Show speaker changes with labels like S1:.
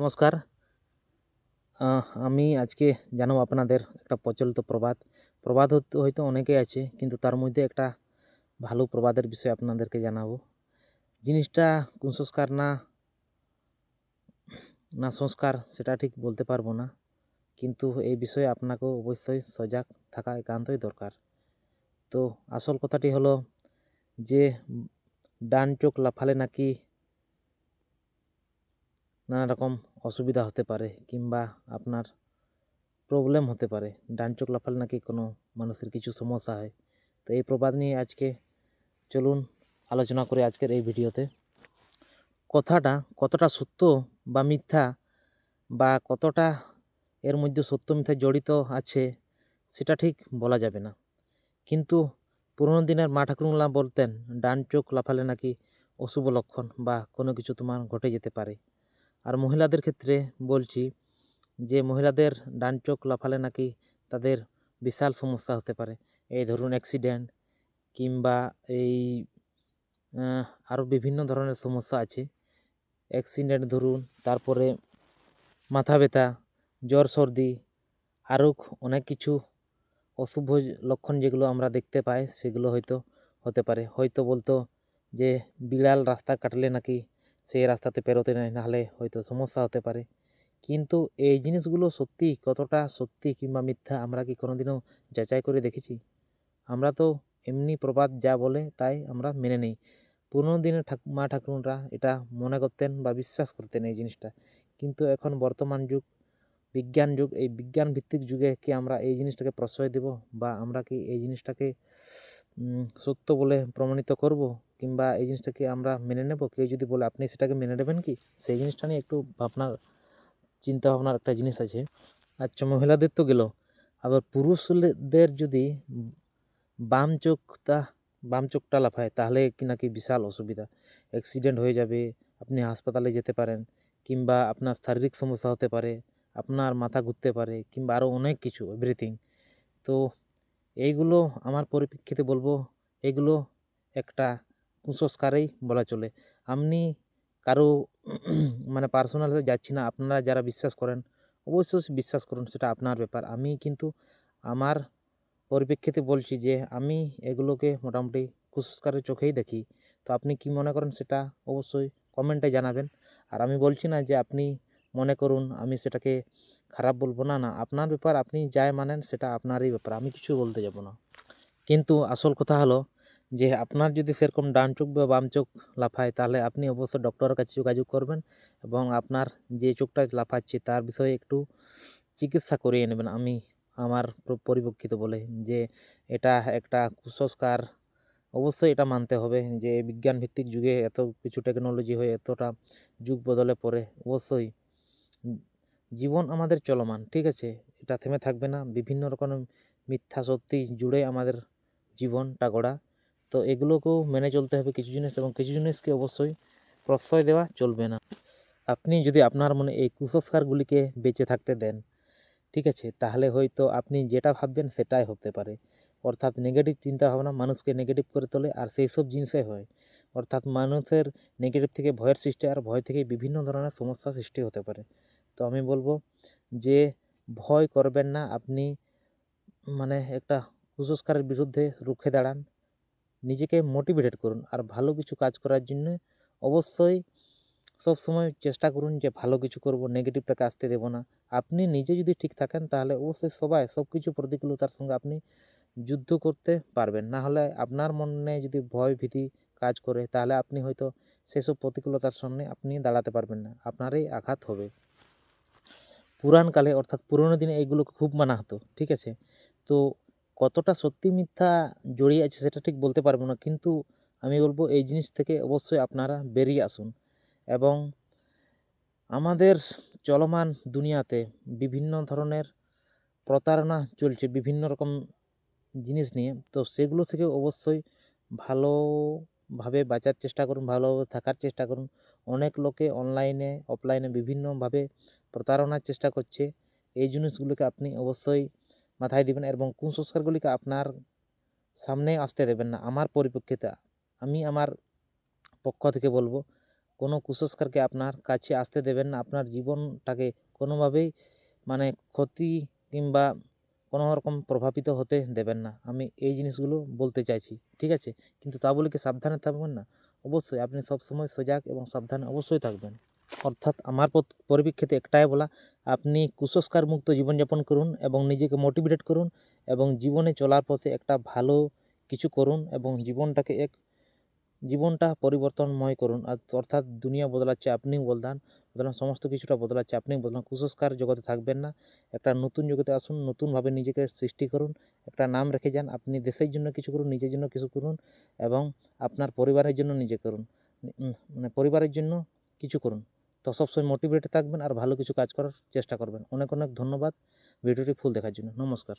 S1: নমস্কার। আমি আজকে জানাব আপনাদের একটা প্রচলিত প্রবাদ। প্রবাদ হয়তো- অনেকেই আছে, কিন্তু তার মধ্যে একটা ভালো প্রবাদের বিষয়ে আপনাদেরকে জানাব। জিনিসটা কুসংস্কার না না সংস্কার সেটা ঠিক বলতে পারব না, কিন্তু এই বিষয়ে আপনাকেও অবশ্যই সজাগ থাকা একান্তই দরকার। তো আসল কথাটি হলো যে, ডান চোখ লাফালে নাকি নানা রকম অসুবিধা হতে পারে কিংবা আপনার প্রবলেম হতে পারে। ডান চোখ লাফালে নাকি কোনো মানুষের কিছু সমস্যা হয়। তো এই প্রবাদ নিয়ে আজকে চলুন আলোচনা করে আজকের এই ভিডিওতে। কথাটা কতটা সত্য বা মিথ্যা বা কতটা এর মধ্যে সত্য মিথ্যা জড়িত আছে সেটা ঠিক বলা যাবে না। কিন্তু পুরোনো দিনের মা ঠাকুরগুলা বলতেন, ডান চোখ লাফালে নাকি অশুভ লক্ষণ বা কোনো কিছু তোমার ঘটে যেতে পারে। আর মহিলাদের ক্ষেত্রে বলছি যে মহিলাদের ডান চোখ লাফালে নাকি তাদের বিশাল সমস্যা হতে পারে। এই ধরুন অ্যাক্সিডেন্ট কিংবা এই আরও বিভিন্ন ধরনের সমস্যা আছে। অ্যাক্সিডেন্ট ধরুন, তারপরে মাথা ব্যথা, জ্বর, সর্দি আরও অনেক কিছু অশুভ লক্ষণ যেগুলো আমরা দেখতে পাই, সেগুলো হয়তো হতে পারে। হয়তো বলতো যে বিড়াল রাস্তা কাটলে নাকি সেই রাস্তাতে পেরোতে নাহলে হয়তো সমস্যা হতে পারে। কিন্তু এই জিনিসগুলো সত্যি কতটা সত্যি কিংবা মিথ্যা আমরা কি কোনোদিনও যাচাই করে দেখেছি? আমরা তো এমনি প্রবাদ যা বলে তাই আমরা মেনে নিই। পুরোনো ঠাক, মা ঠাকুররা এটা মনে করতেন বা বিশ্বাস করতেন এই জিনিসটা। কিন্তু এখন বর্তমান যুগ, বিজ্ঞান যুগ, এই বিজ্ঞান ভিত্তিক যুগে কি আমরা এই জিনিসটাকে প্রশ্রয় দেব বা আমরা কি এই জিনিসটাকে সত্য বলে প্রমাণিত করব? কিংবা এই জিনিসটাকে আমরা মেনে নেব? কেউ যদি বলে, আপনি সেটাকে মেনে নেবেন কি? সেই জিনিসটা নিয়ে একটু ভাবনার চিন্তা ভাবনার একটা জিনিস আছে। আচ্ছা মহিলাদের তো গেল। আবার পুরুষদের যদি বাম চোখটা বাম চোখটা লাফায়, তাহলে কি নাকি বিশাল অসুবিধা? অ্যাক্সিডেন্ট হয়ে যাবে, আপনি হাসপাতালে যেতে পারেন, কিংবা আপনার শারীরিক সমস্যা হতে পারে, আপনার মাথা ঘুরতে পারে, কিংবা আরও অনেক কিছু এভরিথিং তো এইগুলো আমার পরিপ্রেক্ষিতে বলব, এগুলো একটা কুসংস্কারেই বলা চলে। আপনি কারও মানে পার্সোনাল যাচ্ছি না, আপনারা যারা বিশ্বাস করেন, অবশ্যই বিশ্বাস করুন, সেটা আপনার ব্যাপার। আমি কিন্তু আমার পরিপ্রেক্ষিতে বলছি যে, আমি এগুলোকে মোটামুটি কুসংস্কারের চোখেই দেখি। তো আপনি কি মনে করেন সেটা অবশ্যই কমেন্টে জানাবেন। আর আমি বলছি না যে আপনি মনে করুন, আমি সেটাকে খারাপ বলব না না, আপনার ব্যাপার আপনি যাই মানেন, সেটা আপনারই ব্যাপার, আমি কিছু বলতে যাব না। কিন্তু আসল কথা হলো যে আপনার যদি সেরকম ডান চোখ বা বাম চোখ লাফায়, তাহলে আপনি অবশ্যই ডক্টরের কাছে যোগাযোগ করবেন এবং আপনার যে চোখটা লাফাচ্ছে তার বিষয়ে একটু চিকিৎসা করিয়ে নেবেন। আমি আমার পরিপ্রেক্ষিত বলে যে এটা একটা কুসংস্কার। অবশ্যই এটা মানতে হবে যে বিজ্ঞান ভিত্তিক যুগে এত কিছু টেকনোলজি হয়ে এতটা যুগ বদলে পড়ে। অবশ্যই জীবন আমাদের চলমান, ঠিক আছে? এটা থেমে থাকবে না। বিভিন্ন রকমের মিথ্যা সত্যি জুড়ে আমাদের জীবনটা গড়া। তো এগুলোকেও মেনে চলতে হবে কিছু জিনিস এবং কিছু জিনিসকে অবশ্যই প্রশ্রয় দেওয়া চলবে না। আপনি যদি আপনার মনে এই কুসংস্কারগুলিকে বেঁচে থাকতে দেন, ঠিক আছে, তাহলে হয়তো আপনি যেটা ভাববেন সেটাই হতে পারে। অর্থাৎ নেগেটিভ চিন্তাভাবনা মানুষকে নেগেটিভ করে তোলে আর সেই সব জিনিসে হয়। অর্থাৎ মানুষের নেগেটিভ থেকে ভয়ের সৃষ্টি আর ভয় থেকে বিভিন্ন ধরনের সমস্যা সৃষ্টি হতে পারে। তো আমি বলব যে ভয় করবেন না, আপনি মানে একটা কুসংস্কারের বিরুদ্ধে রুখে দাঁড়ান। নিজেকে মোটিভেটেড করুন আর ভালো কিছু কাজ করার জন্য অবশ্যই সব সময় চেষ্টা করুন যে ভালো কিছু করব নেগেটিভটাকে আসতে দেব না। আপনি নিজে যদি ঠিক থাকেন তাহলে অবশ্যই সবাই সব কিছু প্রতিকূলতার সঙ্গে আপনি যুদ্ধ করতে পারবেন। না হলে আপনার মনে যদি ভয় ভীতি কাজ করে তাহলে আপনি হয়তো সেসব প্রতিকূলতার সামনে আপনি দাঁড়াতে পারবেন না। আপনারই আঘাত হবে। পুরাণকালে অর্থাৎ পুরোনো দিনে এইগুলোকে খুব মানা হতো, ঠিক আছে? তো কতটা সত্যি মিথ্যা জড়িয়ে আছে সেটা ঠিক বলতে পারব না। কিন্তু আমি বলব এই জিনিস থেকে অবশ্যই আপনারা বেরিয়ে আসুন এবং আমাদের চলমান দুনিয়াতে বিভিন্ন ধরনের প্রতারণা চলছে বিভিন্ন রকম জিনিস নিয়ে। তো সেগুলো থেকে অবশ্যই ভালোভাবে বাঁচার চেষ্টা করুন, ভালোভাবে থাকার চেষ্টা করুন। অনেক লোকে অনলাইনে, অফলাইনে বিভিন্নভাবে প্রতারণার চেষ্টা করছে। এই জিনিসগুলোকে আপনি অবশ্যই মাথায় দিবেন এবং কুসংস্কারগুলিকে আপনার সামনে আসতে দেবেন না। আমার পরিপ্রেক্ষিতে আমি আমার পক্ষ থেকে বলব, কোনো কুসংস্কারকে আপনার কাছে আসতে দেবেন না। আপনার জীবনটাকে কোনোভাবেই মানে ক্ষতি কিংবা কোনো রকম প্রভাবিত হতে দেবেন না। আমি এই জিনিসগুলো বলতে চাইছি, ঠিক আছে? কিন্তু তা বলে কি সাবধানে থাকবেন না? অবশ্যই, আপনি সবসময় সজাগ এবং সাবধানে অবশ্যই থাকবেন। অর্থাৎ আমার পরিপ্রেক্ষিতে একটাই বলা, আপনি কুসংস্কার মুক্ত জীবনযাপন করুন এবং নিজেকে মোটিভেটেড করুন এবং জীবনে চলার পথে একটা ভালো কিছু করুন এবং জীবনটাকে এক, জীবনটা পরিবর্তনময় করুন। অর্থাৎ দুনিয়া বদলাচ্ছে আপনিও বদলান বদলান সমস্ত কিছুটা বদলাচ্ছে আপনিও বদলান। কুসংস্কার জগতে থাকবেন না, একটা নতুন জগতে আসুন, নতুনভাবে নিজেকে সৃষ্টি করুন, একটা নাম রেখে যান, আপনি দেশের জন্য কিছু করুন, নিজের জন্য কিছু করুন এবং আপনার পরিবারের জন্য নিজে করুন মানে পরিবারের জন্য কিছু করুন। তো সবসময় মোটিভেটে থাকবেন আর ভালো কিছু কাজ করার চেষ্টা করবেন। অনেক অনেক ধন্যবাদ। ভিডিওটি ফুল দেখার জন্য। নমস্কার।